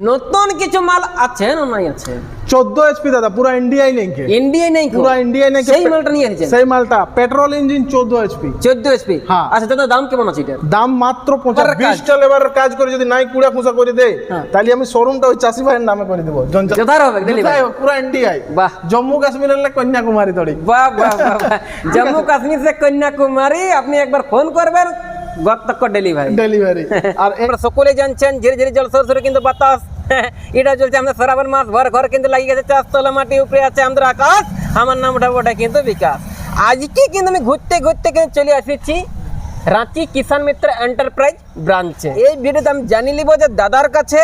নতুন কিছু মাল আছে না নাই আছে চোদ্দ এইচপি দাদা পুরা ইন্ডিয়ায় নেই কে ইন্ডিয়ায় নেই পুরা ইন্ডিয়ায় নেই সেই মালটা নিয়ে এসেছেন সেই মালটা পেট্রোল ইঞ্জিন চোদ্দ এইচপি চোদ্দ এসপি হ্যাঁ। আচ্ছা দাদা দাম কেমন আছে এটার দাম মাত্র পঞ্চাশ লেবারের কাজ। বিশটা লেবারের কাজ করে যদি নাই কুড়া খুঁজা করে দেয় হ্যাঁ। তাহলে আমি শোরুমটা ওই চাষি ভাইয়ের নামে করে দেবো কোথায় হবে হবে? পুরা ইন্ডিয়ায় বাহ। জম্মু কাশ্মীরের লে কন্যাকুমারী তড়ি বাহ বাহ বাহ বাহ। জম্মু কাশ্মীর থেকে কন্যাকুমারী আপনি একবার ফোন করবেন গতক ডেলিভারি। ডেলিভারি। আর আমরা সকলে জানছেন ধীরে ধীরে জল সরসরে কিন্তু বাতাস। এটা চলছে আমাদের শ্রাবণ মাস ভর ঘর কিন্তু লাগিয়ে গেছে চাষ তলা মাটি উপরে আছে আমাদের আকাশ। আমার নামটা ওটা কিন্তু বিকাশ। আজকে কিন্তু আমি ঘুরতে ঘুরতে কিন্তু চলে এসেছি রাঁচি কিষান মিত্র এন্টারপ্রাইজ ব্রাঞ্চে। এই ভিডিওতে আমি জানি নিব যে দাদার কাছে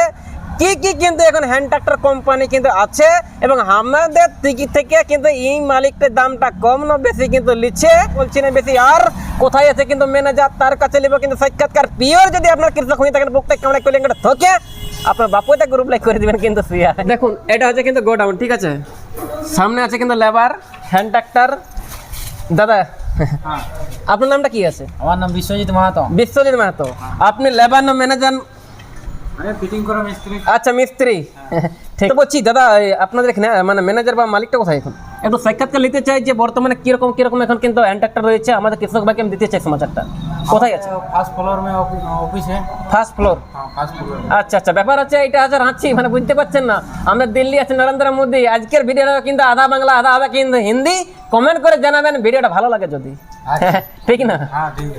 কি কি কিন্তু এখন হ্যান্ড ট্রাক্টর কোম্পানি কিন্তু আছে এবং আমাদের দিক থেকে কিন্তু এই মালিকটার দামটা কম না বেশি কিন্তু লিচ্ছে বলছি না বেশি আর কোথায় আছে কিন্তু ম্যানেজার তার কাছে নিব কিন্তু সাক্ষাৎকার। পিওর যদি আপনার কৃষক হয়ে থাকেন বুকটা কেমন করলেন এটা থকে আপনার বাপুতে গ্রুপ লাইক করে দিবেন কিন্তু সিয়া দেখুন এটা হচ্ছে কিন্তু গোডাউন ঠিক আছে? সামনে আছে কিন্তু লেবার হ্যান্ড ট্রাক্টর দাদা আপনার নামটা কি আছে? আমার নাম বিশ্বজিৎ মাহাতো। বিশ্বজিৎ মাহাতো। আপনি লেবার না ম্যানেজার আমি ফিটিং করা মিস্ত্রি। আচ্ছা মিস্ত্রি। ঠিক তো বলছি দাদা আপনাদের এখানে মানে ম্যানেজার বা মালিকটা কোথায় এখন? একটু সাক্ষাৎকার নিতে চাই যে বর্তমানে কীরকম কীরকম এখন কিন্তু অ্যান্ট্রাক্টর রয়েছে। আমাদের কৃষক ভাইকে আমি দিতে চাই সমাচারটা। কোথায় আছে? ফার্স্ট ফ্লোর মে ফার্স্ট ফ্লোর আচ্ছা আচ্ছা ব্যাপার আছে এটা আজ রাঁচি মানে বুঝতে পারছেন না। আমরা দিল্লি আছে নরেন্দ্র মোদী। আজকের ভিডিওটা কিন্তু আধা বাংলা আধা আধা কিন্তু হিন্দি। কমেন্ট করে জানাবেন ভিডিওটা ভালো লাগে যদি। ঠিক না?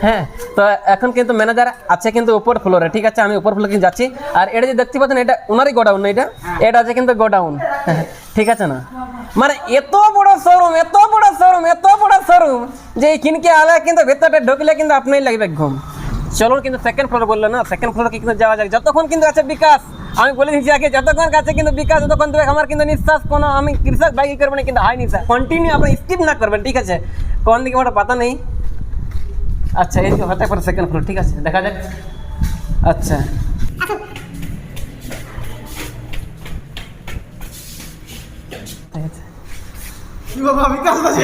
হ্যাঁ তো এখন কিন্তু ম্যানেজার আছে কিন্তু উপর ফ্লোরে ঠিক আছে আমি উপর ফ্লোরে কিন্তু যাচ্ছি। আর এটা যে দেখতে পাচ্ছেন এটা ওনারই গোডাউন এটা? এটা আছে কিন্তু গোডাউন ঠিক আছে না? মানে এত বড় শোরুম এত বড় শোরুম এত বড় শোরুম যে এইখানকে আলে কিন্তু ভেতরটা ঢুকলে কিন্তু আপনাই লাগবে ঘুম। চলুন কিন্তু সেকেন্ড ফ্লোর বলল না সেকেন্ড ফ্লোরে কিন্তু যাওয়া যাক। যতক্ষণ কিন্তু আছে বিকাশ, আমি বলে দিচ্ছি আগে, যতক্ষণ কাছে কিন্তু বিকাশ ততক্ষণ তো আমার কিন্তু নিঃশ্বাস কোনো, আমি কৃষক বাইক করব না, কিন্তু হাই নিঃশ্বাস কন্টিনিউ আপনি স্কিপ না করবেন, ঠিক আছে? কোন দিকে ওটা পাতা নেই? আচ্ছা এই হতে পারে সেকেন্ড ফ্লোর ঠিক আছে, দেখা যাক। আচ্ছা কি বাবা বিকাশ আছে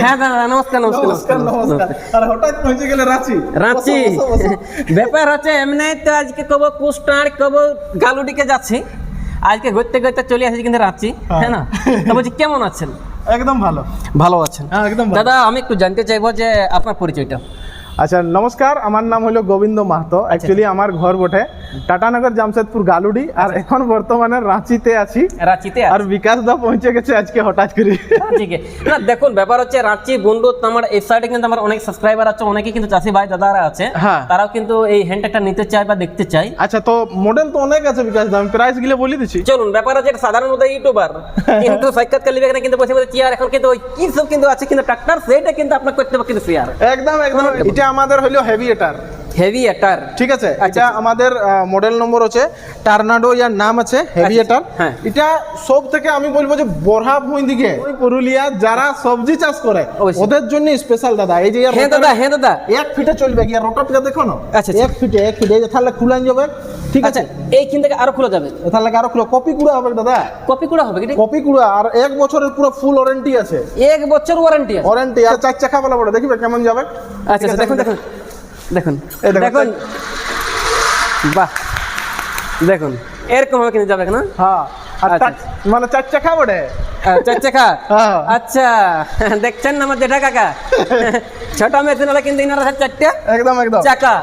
হ্যাঁ দাদা নমস্কার নমস্কার নমস্কার নমস্কার নমস্কার। আর হঠাৎ পৌঁছে গেলে রাঁচি। রাঁচি। বসো, বসো, বসো। ব্যাপার হচ্ছে এমনি তো আজকে কব কুষ্টার কব গালুডিকে যাচ্ছি। আজকে ঘুরতে ঘুরতে চলে আসি কিন্তু রাঁচি হ্যাঁ। না? তো বলছি কেমন আছেন? একদম ভালো। ভালো আছেন। হ্যাঁ একদম দাদা আমি একটু জানতে চাইব যে আপনার পরিচয়টা। আচ্ছা নমস্কার আমার নাম হলো গোবিন্দ মাহাতো। অ্যাকচুয়ালি আমার ঘর বটে টাটানগর জামশেদপুর গালুডি আর এখন বর্তমানে রাঁচিতে আছি। রাঁচিতে আর বিকাশ দা পৌঁছে গেছে আজকে হঠাৎ করে। ঠিক না দেখুন ব্যাপার হচ্ছে রাঁচি বন্ধু আমার এই সাইডে কিন্তু আমার অনেক সাবস্ক্রাইবার আছে অনেকে কিন্তু চাষি ভাই দাদারা আছে। হ্যাঁ। তারাও কিন্তু এই হ্যান্ডটা নিতে চায় বা দেখতে চায়। আচ্ছা তো মডেল তো অনেক আছে বিকাশ দা আমি প্রাইসগুলো বলে দিচ্ছি। চলুন ব্যাপার আছে এটা সাধারণত ইউটিউবার কিন্তু সাক্ষাৎকার লিবে কিন্তু বসে বসে চেয়ার এখন কিন্তু ওই কি সব কিন্তু আছে কিন্তু ট্রাক্টর সেটা কিন্তু আপনাকে করতে হবে কিন্তু শেয়ার একদম একদম। আমাদের হলো হেভি এটার হেভি এটার ঠিক আছে এটা আমাদের মডেল নম্বর আছে টার্নাডো ইয়ার নাম আছে হেভি এটার হ্যাঁ। এটা সব থেকে আমি বলব যে বরহা ভুঁই দিকে ওই পুরুলিয়া যারা সবজি চাষ করে। ওদের জন্য স্পেশাল দাদা। এই যে হ্যাঁ দাদা হ্যাঁ দাদা। এক ফিটে চলবে কি? আর দেখো না? আচ্ছা, আচ্ছা। এক ফিটে এক ফিটে তাহলে খুলান যাবে ঠিক আচ্ছা আছে? এইখান থেকে আরও খোলা যাবে। তাহলে আরও খুলো। কপি কুড়া হবে দাদা? কপি করা হবে কপি কুড়া আর এক বছরের পুরো ফুল ওয়ারেন্টি আছে। এক বছর ওয়ারেন্টি আছে। ওয়ারেন্টি আর চার চাকা বলা বড় দেখবে কেমন যাবে? আচ্ছা আচ্ছা দেখুন দেখুন। দেখুন। দেখুন, বাহ। দেখুন। এরকম হবে কিনে যাবে না হ্যাঁ। আচ্ছা, মানে চার চাকা বড়ে চার চাকা হ্যাঁ। আচ্ছা দেখছেন আমার জেঠা কাকা? ছোট মেশিন হলে কিন্তু ইনার আছে একদম একদম। চাকা।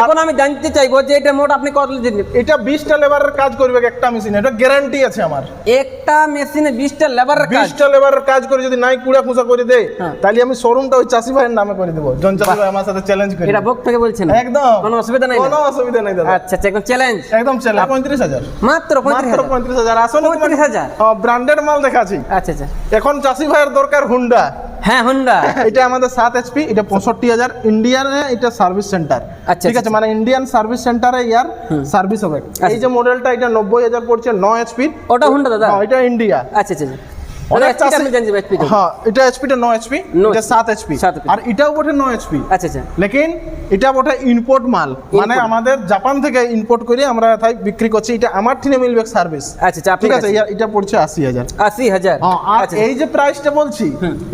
এখন আমি জানতে চাইব যে এটা মোট আপনি কত দিন এটা বিশটা লেবারের কাজ করবে একটা মেশিন এটা গ্যারান্টি আছে আমার। একটা মেশিনে বিশটা লেবারের কাজ? বিশটা লেবারের কাজ করে যদি নাই কুড়া খুঁজা করে দেয় হ্যাঁ। তাহলে আমি শোরুমটা ওই চাষি ভাইয়ের নামে করে দেবো। জন চাষি ভাই আমার সাথে চ্যালেঞ্জ করে। এটা বুক থেকে বলছেন একদম। কোনো অসুবিধা নাই কোনো অসুবিধা নেই দাদা। আচ্ছা আচ্ছা একদম চ্যালেঞ্জ একদম চ্যালেঞ্জ পঁয়ত্রিশ হাজার। মাত্র পঁয়ত্রিশ হাজার। পঁয়ত্রিশ হাজার। আসলে পঁয়ত্রিশ হাজার? ব্র্যান্ডেড মাল দেখাচ্ছি। আচ্ছা আচ্ছা। এখন চাষি ভাইয়ের দরকার হুন্ডা। হ্যাঁ হুন্ডা। এটা আমাদের সাত এইচপি এটা পঁয়ষট্টি হাজার। ইন্ডিয়ান এটা সার্ভিস সেন্টার আচ্ছা, ঠিক আছে মানে ইন্ডিয়ান সার্ভিস সেন্টারে ইয়ার সার্ভিস হবে। এই যে মডেলটা এটা নব্বই হাজার পড়ছে নয় এইচপি ওটা হুন্ডা দাদা? এটা ইন্ডিয়া আচ্ছা আচ্ছা আচ্ছা। অনেক হ্যাঁ এটা এইচপিটা ন এইচপি এটা সাত এইচপি আর এটাও বটে ন এইচপি আচ্ছা আচ্ছা। লেকিন এটা বটে ইম্পোর্ট মাল। মানে আমাদের জাপান থেকে ইম্পোর্ট করে আমরা তাই বিক্রি করছি। এটা আমার ঠিনে মিলবে সার্ভিস আচ্ছা আচ্ছা ঠিক আছে এটা পড়ছে আশি হাজার। আশি হাজার। হ্যাঁ, আর আচ্ছা এই যে প্রাইসটা বলছি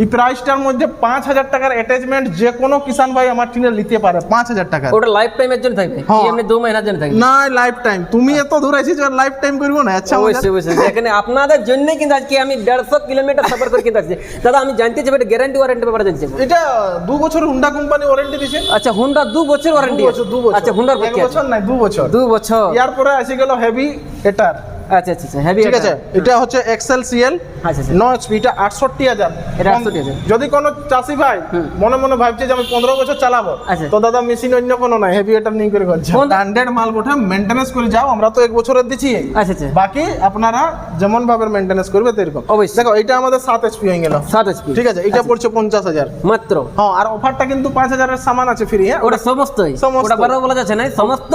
এই প্রাইসটার মধ্যে পাঁচ হাজার টাকার অ্যাটাচমেন্ট যে কোনো কিষান ভাই আমার ঠিনে নিতে পারে পাঁচ হাজার টাকা ওটা লাইফ টাইমের জন্য থাকবে? হ্যাঁ। এমনি দু মহিনার জন্য থাকবে? না লাইফ টাইম তুমি এত দূর আছিস লাইফ টাইম করব না আচ্ছা মজার। অবশ্যই অবশ্যই। সেখানে আপনাদের জন্য কিন্তু আজকে আমি দেড়শো কিলোমিটার সফর করে কিনতে আসছে দাদা আমি জানতে চাই এটা গ্যারান্টি ওয়ারেন্টি ব্যাপারে জানতে চাই এটা দু বছর হুন্ডা কোম্পানি ওয়ারেন্টি দিছে। আচ্ছা হুন্ডা দু বছর ওয়ারেন্টি আছে। দু বছর। আচ্ছা হুন্ডার এক পক্ষে বছর নাই দু বছর। দু বছর। ইয়ার পরে আসি গেল হেভি এটার আচ্ছা আচ্ছা আচ্ছা হেভি ঠিক আছে? এটা হচ্ছে এক্সেল সিএল আচ্ছা আচ্ছা এইচপি এটা আটষট্টি হাজার। যদি কোনো চাষি ভাই মনে মনে ভাবছে যে আমি পনেরো বছর চালাবো আচ্ছা। তো দাদা মেশিন অন্য কোনো নাই হেভি এটা নিয়ে করে করছে। স্ট্যান্ডার্ড মাল বটে মেনটেন্যান্স করে যাও আমরা তো এক বছরের দিচ্ছি। আচ্ছা আচ্ছা। বাকি আপনারা যেমন ভাবে করবে এরকম অবশ্যই। দেখো এটা আমাদের সাত এইচপি হয়ে গেল। সাত এইচপি ঠিক আছে এটা পড়ছে পঞ্চাশ হাজার। মাত্র? হ্যাঁ আর অফারটা কিন্তু পাঁচ হাজারের সামান আছে ফ্রি হ্যাঁ? ওটা সমস্তই। সমস্ত। ওটা বারো বলা যাচ্ছে না সমস্ত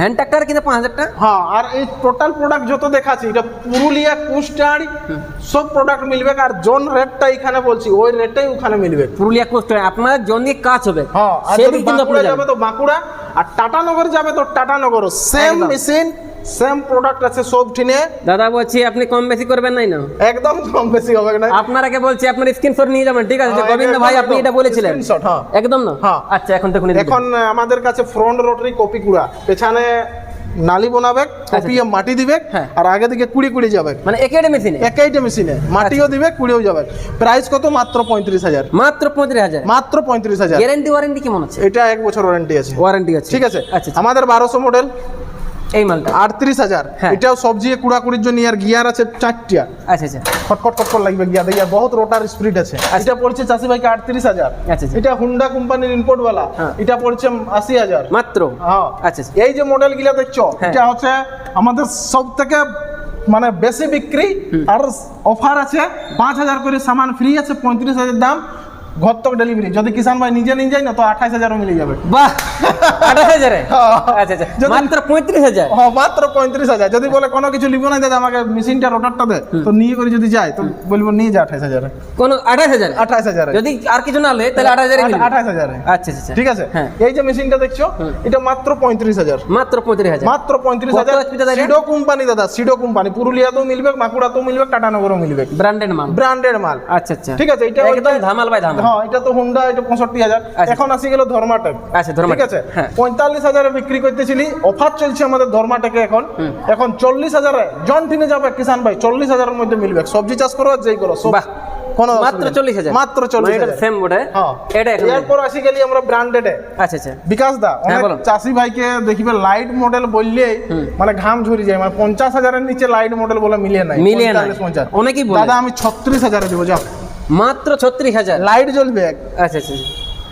হ্যান্ড ট্রাক্টর কিন্তু পাঁচ হাজার টাকা হ্যাঁ আর এই টোটাল প্রোডাক্ট যত দেখাচ্ছি এটা পুরুলিয়া কুস্টার সব প্রোডাক্ট মিলবে। আর জন রেটটা এখানে বলছি ওই রেটটাই ওখানে মিলবে। পুরুলিয়া কোস্ট আপনার জন দিয়ে কাজ হবে। হ্যাঁ সেদিক কিন্তু আপনি যাবে তো বাঁকুড়া আর টাটানগর যাবে তো Tatanagar same machine same product আছে সব ঠিনে দাদা বলছি আপনি কম বেশি করবেন নাই না? একদম কম বেশি হবে না। আপনারাকে বলছি আপনার স্ক্রিনশট নিয়ে যাবেন ঠিক আছে? হ্যাঁ, গোবিন্দ ভাই আপনি এটা বলেছিলেন। Screenshot, হ্যাঁ। একদম না? হ্যাঁ। আচ্ছা এখন দেখুন এখন আমাদের কাছে ফ্রন্ট রোটারি কপি কুড়া পেছনে নালি বানাবে কপিয়ে মাটি দিবে হ্যাঁ। আর আগে থেকে কুড়ি কুড়ি যাবে। মানে একেডে মেশিন একইটা মেশিনে মাটিও দিবে কুড়িও যাবে। প্রাইস কত? মাত্র পঁয়ত্রিশ হাজার। মাত্র পঁয়ত্রিশ হাজার। মাত্র পঁয়ত্রিশ হাজার। গ্যারেন্টি ওয়ারেন্টি কেমন আছে? এটা এক বছর ওয়ারেন্টি আছে। ওয়ারেন্টি আছে। ঠিক আছে? আচ্ছা আচ্ছা। আমাদের বারোশো মডেল এই মালটা। আটত্রিশ হাজার। হ্যাঁ। এটাও সবজি কুড়াকুড়ির জন্য আর গিয়ার আছে চারটিয়া। আচ্ছা আচ্ছা। খটখট খটখট লাগবে গিয়ার। দিয়ে বহুত রোটার স্পিড আছে। এটা পড়ছে চাষি ভাইকে আটত্রিশ হাজার। আচ্ছা, আচ্ছা। এটা হুন্ডা কোম্পানির ইম্পোর্ট হ্যাঁ। এটা পড়ছে আশি হাজার। মাত্র? হ্যাঁ। আচ্ছা আচ্ছা। এই যে মডেলগুলা দেখছ হ্যাঁ। এটা হচ্ছে আমাদের সব থেকে মানে বেশি বিক্রি। আর অফার আছে পাঁচ হাজার করে সামান। ফ্রি আছে পঁয়ত্রিশ হাজার দাম। ঘর তক ডেলিভারি যদি কিষান ভাই নিজে নিয়ে যায় না তো আঠাইশ হাজারও মিলে যাবে। বাহ আঠাশ হাজারে? হ্যাঁ। আচ্ছা আচ্ছা। মাত্র পঁয়ত্রিশ হাজার? হ্যাঁ মাত্র পঁয়ত্রিশ হাজার। যদি বলে কোনো কিছু লিখব না দাদা আমাকে মেশিনটা রোটারটা দে তো নিয়ে করে যদি যায় তো বলব নিয়ে যা আঠাইশ হাজারে। কোন আঠাশ হাজার? আঠাইশ হাজারে। যদি আর কিছু না হলে তাহলে আঠাশ হাজারে। আঠাইশ হাজারে। আচ্ছা আচ্ছা ঠিক আছে? হ্যাঁ। এই যে মেশিনটা দেখছ এটা মাত্র পঁয়ত্রিশ হাজার। মাত্র পঁয়ত্রিশ হাজার। মাত্র পঁয়ত্রিশ হাজার। সিডো কোম্পানি দাদা সিডো কোম্পানি পুরুলিয়াতেও মিলবে বাঁকুড়াতেও মিলবে টাটানগরও মিলবে। ব্র্যান্ডেড মাল। ব্র্যান্ডেড মাল। আচ্ছা আচ্ছা। ঠিক আছে এটা একদম ধামাল ভাই ধামাল। হ্যাঁ এটা তো হুন্ডা এটা পঁয়ষট্টি হাজার। আচ্ছা। এখন আসি গেল ধর্মাটেক। আচ্ছা, ধর্মাটেক। ঠিক আছে? হ্যাঁ। পঁয়তাল্লিশ হাজারে বিক্রি করতেছিলি অফার চলছে আমাদের ধর্মাটেকে এখন। এখন চল্লিশ হাজারে জন যাবে কিষান ভাই চল্লিশ হাজারের মধ্যে মিলবে। সবজি চাষ করো আর যেই করো সব বাহ। কোনো মাত্র এটা সেম হ্যাঁ। এটা এখন এরপর আসি গেলি আমরা ব্র্যান্ডেডে আচ্ছা আচ্ছা। বিকাশ দা অনেক হ্যাঁ, চাষি ভাইকে দেখিবে লাইট মডেল বললে মানে ঘাম ঝরি যায়। মানে পঞ্চাশ হাজারের নিচে লাইট মডেল বলে মিলিয়ে নাই। 45, 50 অনেকেই বলে। দাদা আমি ছত্রিশ হাজারে দেবো যাও। মাত্র ছত্রিশ হাজার। লাইট জ্বলবে আচ্ছা আচ্ছা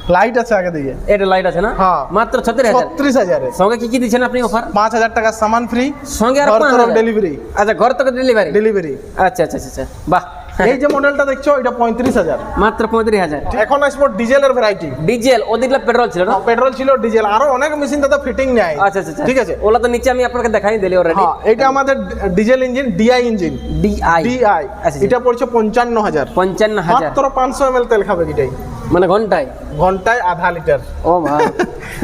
লাইট আছে আগে দিকে। এটা লাইট আছে না? হ্যাঁ। মাত্র ছত্রিশ হাজার। ছত্রিশ হাজারের সঙ্গে কি কি দিচ্ছেন আপনি অফার পাঁচ হাজার টাকা সামান ফ্রি সঙ্গে আর? ডেলিভারি আচ্ছা ঘর থেকে ডেলিভারি ডেলিভারি আচ্ছা আচ্ছা আচ্ছা আচ্ছা। বাহ। এই যে মডেলটা দেখছ এটা পঁয়ত্রিশ হাজার। মাত্র পঁয়ত্রিশ হাজার। এখন আসব ডিজেলের ভ্যারাইটি ডিজেল ওদিকে পেট্রোল ছিল না? পেট্রোল ছিল ডিজেল আরও অনেক মেশিন দাদা ফিটিং নেয়। আচ্ছা আচ্ছা আচ্ছা। ঠিক আছে? ওলা তো নিচে আমি আপনাকে দেখাই দিলি অলরেডি হ্যাঁ এটা আমাদের diesel engine DI engine DI DI এটা পড়ছে পঞ্চান্ন হাজার। পঞ্চান্ন হাজার। মাত্র পাঁচশো এমএল তেল খাবে এটাই। মানে ঘন্টায়? ঘন্টায় আধা লিটার। ও ভাই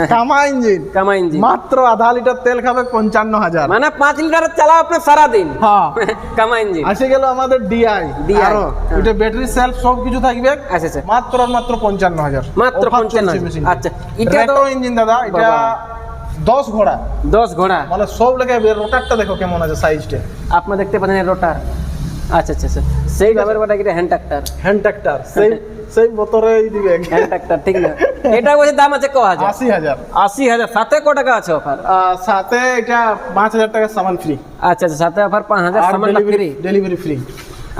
কামা ইঞ্জিন। কামা ইঞ্জিন। মাত্র আধা লিটার তেল খাবে পঞ্চান্ন হাজার মানে পাঁচ লিটার চালাও আপনি সারাদিন। হ্যাঁ। কামা ইঞ্জিন। আসে গেল আমাদের ডিআই হ্যাঁ। এটা ব্যাটারি সেলফ সব কিছু থাকবে। আচ্ছা আচ্ছা মাত্র আর মাত্র পঞ্চান্ন হাজার মাত্র 55,000 আচ্ছা, এটা তো- ইঞ্জিন দাদা এটা। দশ ঘোড়া। দশ ঘোড়া। মানে সব লেগে রোটারটা দেখো কেমন আছে সাইজটা আপনি দেখতে পাচ্ছেন রোটার আচ্ছা আচ্ছা আচ্ছা। সেই ব্যাপার বটা কি হ্যান্ড ট্রাক্টর হ্যান্ড ট্রাক্টর সেই সেই বোতরে দিবে ট্রাক্টর ঠিক না। এটা বলছে দাম আছে ক হাজার আশি হাজার। আশি হাজার। সাথে ক টাকা আছে অফার সাথে এটা পাঁচ হাজার টাকার সামান ফ্রি আচ্ছা আচ্ছা সাথে অফার পাঁচ হাজার ডেলিভারি ফ্রি ডেলিভারি ফ্রি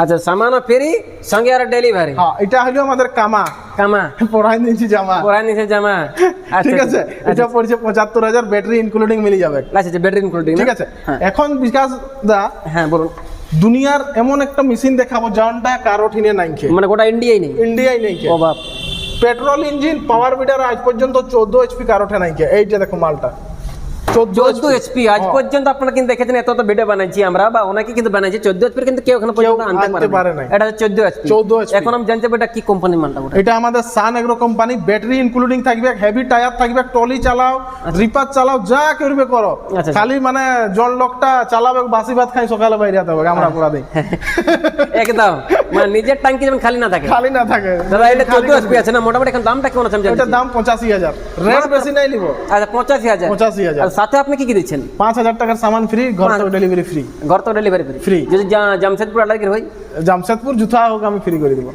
আচ্ছা সামানও ফ্রি সঙ্গে আর ডেলিভারি হ্যাঁ এটা হলো আমাদের কামা। কামা। পড়াই নিয়েছি জামা। পড়াই নিচে জামা। আচ্ছা, ঠিক আছে আচ্ছা, এটা পড়ছে পঁচাত্তর হাজার ব্যাটারি ইনক্লুডিং মিলে যাবে। আচ্ছা আচ্ছা ব্যাটারি ইনক্লুডিং ঠিক আছে এখন বিকাশ দা হ্যাঁ বলুন। দুনিয়ার এমন একটা মেশিন দেখাবো জানটা কারও ঠিনে নাই মানে গোটা ইন্ডিয়াই নেই? ইন্ডিয়ায় নেই ও বাপ। পেট্রোল ইঞ্জিন পাওয়ার বিডার আজ পর্যন্ত চোদ্দ এইচপি কারোঠে নাই এইটা দেখো মালটা। চোদ্দ এইচপি আজ পর্যন্ত আপনারা কিন্তু দেখেছেন এত তো ভিডিও বানাইছি আমরা বা অনেকে কিন্তু বানাইছি। চোদ্দ এইচপি কিন্তু কেউ এখনও পর্যন্ত আনতে পারে না এটা চোদ্দ এইচপি 14 এখন আমি জানতে এটা কি কোম্পানির মালটা এটা আমাদের Sun Agro company battery including থাকবে হেভি টায়ার থাকবে টলি চালাও রিপার চালাও যা করবে করো। আচ্ছা। খালি মানে জল লোকটা চালাবে বাসি ভাত খাই সকালে বাইরে হবে আমরা পুরা দিই একদম। মানে নিজের ট্যাঙ্কি যেমন খালি না থাকে। খালি না থাকে। দাদা এটা খালি চোদ্দ এইচপি আছে না? মোটামুটি এখন দামটা কেমন আছে চাই। দাম পঁচাশি হাজার। রেট বেশি নাই নিব আচ্ছা পঁচাশি হাজার। পঁচাশি হাজার। আর সাথে আপনি কি কি দিচ্ছেন? পাঁচ হাজার টাকার সামান ফ্রি ঘর পাঁচ- ডেলিভারি ফ্রি ঘর তো ডেলিভারি ফ্রি Free। যদি জামশেদপুর আলাদা হয় জামশেদপুর জুতা হোক আমি ফ্রি করে দিব।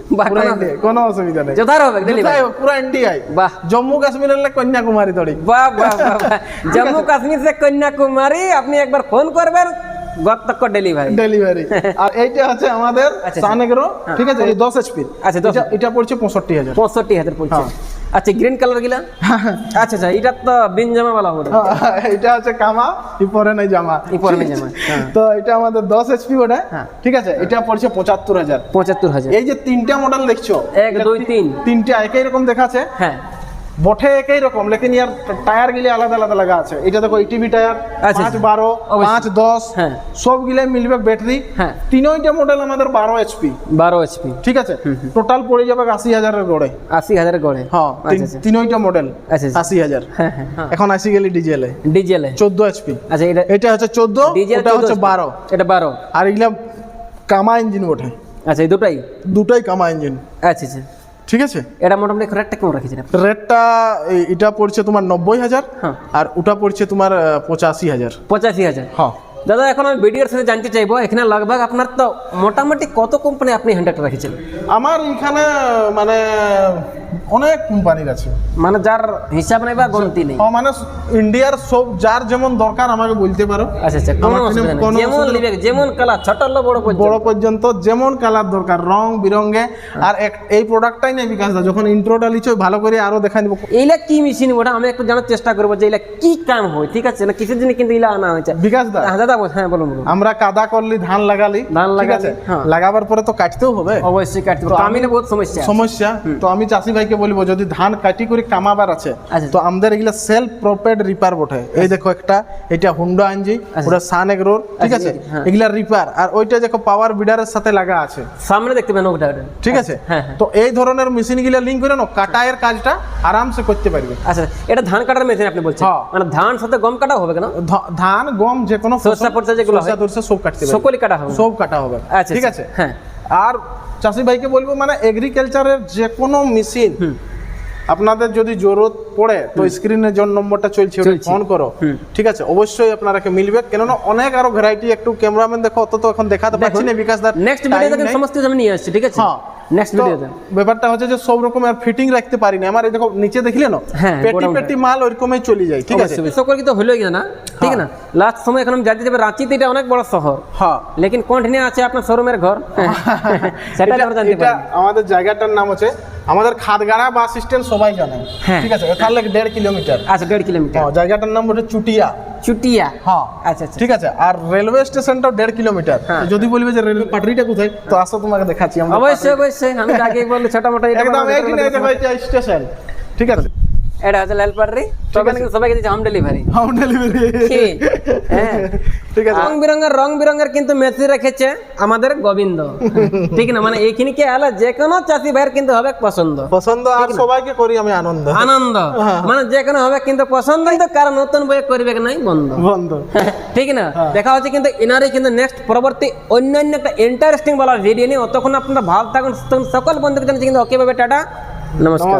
কোনো- অসুবিধা নেই। যথার হবে ডেলিভারি পুরা ইন্ডিয়ায় বাহ। জম্মু কাশ্মীরের লে কন্যাকুমারী তড়ি। বাহ বাহ বাহ বাহ। জম্মু কাশ্মীর সে কন্যাকুমারী আপনি একবার ফোন করবেন। গত তক ডেলিভারি। ডেলিভারি। আর এইটা হচ্ছে আমাদের আচ্ছা, সানেগ্রো ঠিক আছে? দশ এইচপি আচ্ছা, 10 এটা পড়ছে পঁয়ষট্টি হাজার। পঁয়ষট্টি হাজার পড়ছে। হ্যাঁ। আচ্ছা গ্রিন কালার গিলা? আচ্ছা আচ্ছা এটা তো বিন জামা वाला হবে এটা হচ্ছে কামা উপরে নাই জামা। ই পরে জামা হ্যাঁ। তো এটা আমাদের দশ এইচপি ওটা হ্যাঁ। ঠিক আছে? এটা পড়ছে পঁচাত্তর হাজার। পঁচাত্তর হাজার। এই যে তিনটা মডেল দেখছ এক দুই তিন তিনটা একই রকম দেখাচ্ছে। হ্যাঁ। বটে একই রকম লেকিন ইয়ার টায়ার গিলে আলাদা আলাদা লাগা আছে। এটা দেখো এইটিভি টায়ার আচ্ছা, পাঁচ আচ্ছা। বারো অবশ্যই। পাঁচ দশ হ্যাঁ। সব গিলে মিলবে ব্যাটারি। হ্যাঁ। তিনটা মডেল আমাদের বারো এইচপি বারো এইচপি ঠিক আছে? টোটাল পড়ে যাবে আশি হাজারের গড়ে। আশি হাজারের গড়ে। হ্যাঁ আচ্ছা তিনটা মডেল। আশি হাজার। হ্যাঁ হ্যাঁ হ্যাঁ। এখন আসি গেলি ডিজেলে ডিজেলে চোদ্দ এইচপি আচ্ছা এটা এটা হচ্ছে চোদ্দ ওটা হচ্ছে বারো। এটা বারো। আর এগুলা কামা ইঞ্জিন ওঠে আচ্ছা এই দুটাই? দুটাই কামা ইঞ্জিন আচ্ছা আচ্ছা। ঠিক আছে? এটা মোটামুটি রেটটা কেমন রেখেছেন রেটটা এটা পড়ছে তোমার নব্বই হাজার হ্যাঁ। আর ওটা পড়ছে তোমার পঁচাশি হাজার। পঁচাশি হাজার। হ্যাঁ। দাদা এখন আমি ভিডিওর সাথে জানতে চাইব এখানে লগভগ আপনার তো মোটামুটি কত কোম্পানি আপনি হ্যান্ডেলটা রেখেছেন? আমার এখানে মানে অনেক কোম্পানির আছে। মানে যার হিসাব নেই বা গন্তি নেই? ও মানে ইন্ডিয়ার সব যার যেমন দরকার আমাকে বলতে পারো। আচ্ছা আচ্ছা কোনো যেমন লিবে যেমন কালার ছোট হলো বড় পর্যন্ত। বড় পর্যন্ত যেমন কালার দরকার রং বিরঙ্গে। আর এক- এই প্রোডাক্টটাই নেই বিকাশ দা। যখন ইন্ট্রোটা লিচো ভালো করে আরও দেখা দিব এইলা কি মেশিন ওটা আমি একটু জানার চেষ্টা করব যে এইলা কি কাম হয় ঠিক আছে? না কিসের জন্য কিন্তু এইলা আনা হয়েছে। বিকাশ দা। হ্যাঁ দাদা হ্যাঁ বলুন আমরা কাদা করলি ধান লাগালি ধান আছে? হ্যাঁ। লাগাবার পরে তো কাটতেও হবে। অবশ্যই কাটতে আমি- বহুত সমস্যা সমস্যা। তো আমি চাষি ভাইকে বলব যদি ধান কাটি করে কামাবার আছে আচ্ছা। তো আমাদের এগুলা সেলফ প্রপেড রিপার বটে। এই দেখো একটা এটা হুন্ডা আনজি ওটা সান এগ্রোর ঠিক আচ্ছা, আছে? হ্যাঁ। এগুলা রিপার আর ওইটা দেখো পাওয়ার বিডারের সাথে লাগা আছে। সামনে দেখতে পেন ওটা। ঠিক আছে? হ্যাঁ তো এই ধরনের মেশিনগুলা লিঙ্ক করে না কাটায়ের কাজটা আরামসে করতে পারবে। আচ্ছা এটা ধান কাটার মেশিন আপনি বলছেন। মানে ধান সাথে গম কাটা হবে কেন? ধান গম যে কোনো সরষা যেগুলো সব কাটতে পারবে সকলই কাটা হবে। সব কাটা হবে। আচ্ছা ঠিক আচ্ছা, আছে? হ্যাঁ। আর চাষি ভাইকে বলব মানে এগ্রিকালচারের যে কোনো মেশিন আপনাদের যদি জরুরত পড়ে তো স্ক্রিনে যে নম্বরটা চলছে ফোন করো। ঠিক আছে? অবশ্যই আপনারাকে মিলবে। কেননা অনেক আরও ভ্যারাইটি একটু ক্যামেরাম্যান দেখো অত তো এখন দেখাতে পাচ্ছি না বিকাশ দার নেক্সট সমস্ত কিছু আমি নিয়ে আসছি ঠিক আছে? হ্যাঁ। নেক্সট ভিডিওতে ব্যাপারটা হচ্ছে যে সব রকমের ফিটিং রাখতে পারি না। আমার এই দেখো নিচে দেখলে না হ্যাঁ, পেটি পেটি মাল ওইরকমই চলে যায় ঠিক আছে? সকল কিন্তু তো হলো কি না ঠিক না? লাস্ট সময় এখন আমি জানতে যাবে রাঁচিতে এটা অনেক বড় শহর। হ্যাঁ। লেকিন কন্টিনিউ আছে আপনার শোরুমের ঘর? সেটা আমরা জানতে পারি। আমাদের জায়গাটার নাম হচ্ছে আমাদের খাদগাড়া বাস স্ট্যান্ড সবাই জানে। হ্যাঁ। ঠিক আছে? এখান থেকে দেড় কিলোমিটার। আচ্ছা দেড় কিলোমিটার। হ্যাঁ, জায়গাটার নাম হচ্ছে চুটিয়া। চুটিয়া? হ্যাঁ। আচ্ছা আচ্ছা। ঠিক আছে? আর রেলওয়ে স্টেশনটাও দেড় কিলোমিটার। হ্যাঁ। যদি বলবে যে রেলওয়ে পাটরিটা কোথায় তো আসো তোমাকে দেখাচ্ছি। আমরা অবশ্যই অবশ্যই। আমি আগে বলে ছোট মোটো একদম এই স্টেশন। ঠিক আছে? এটা হচ্ছে সবাইকে দিচ্ছে হোম ডেলিভারি হোম ডেলিভারি হ্যাঁ। ঠিক আছে। রং বিরঙের রং বিরঙের কিন্তু মেসি রেখেছে আমাদের গোবিন্দ। ঠিক না? মানে এইখানে কি আলা যে কোনো চাষি ভাইয়ের কিন্তু হবে পছন্দ। পছন্দ আর সবাইকে করি আমি আনন্দ। আনন্দ। মানে যে কোনো হবে কিন্তু পছন্দ কিন্তু কারণ নতুন বই করবে নাই? বন্ধ। বন্ধ। ঠিক না? দেখা হচ্ছে কিন্তু এনারই কিন্তু নেক্সট পরবর্তী অন্যান্য একটা ইন্টারেস্টিং বলা ভিডিও নিয়ে। অতক্ষণ আপনারা ভালো থাকুন সকল বন্ধুকে জানাচ্ছি কিন্তু ওকে ভাবে টাটা। নমস্কার।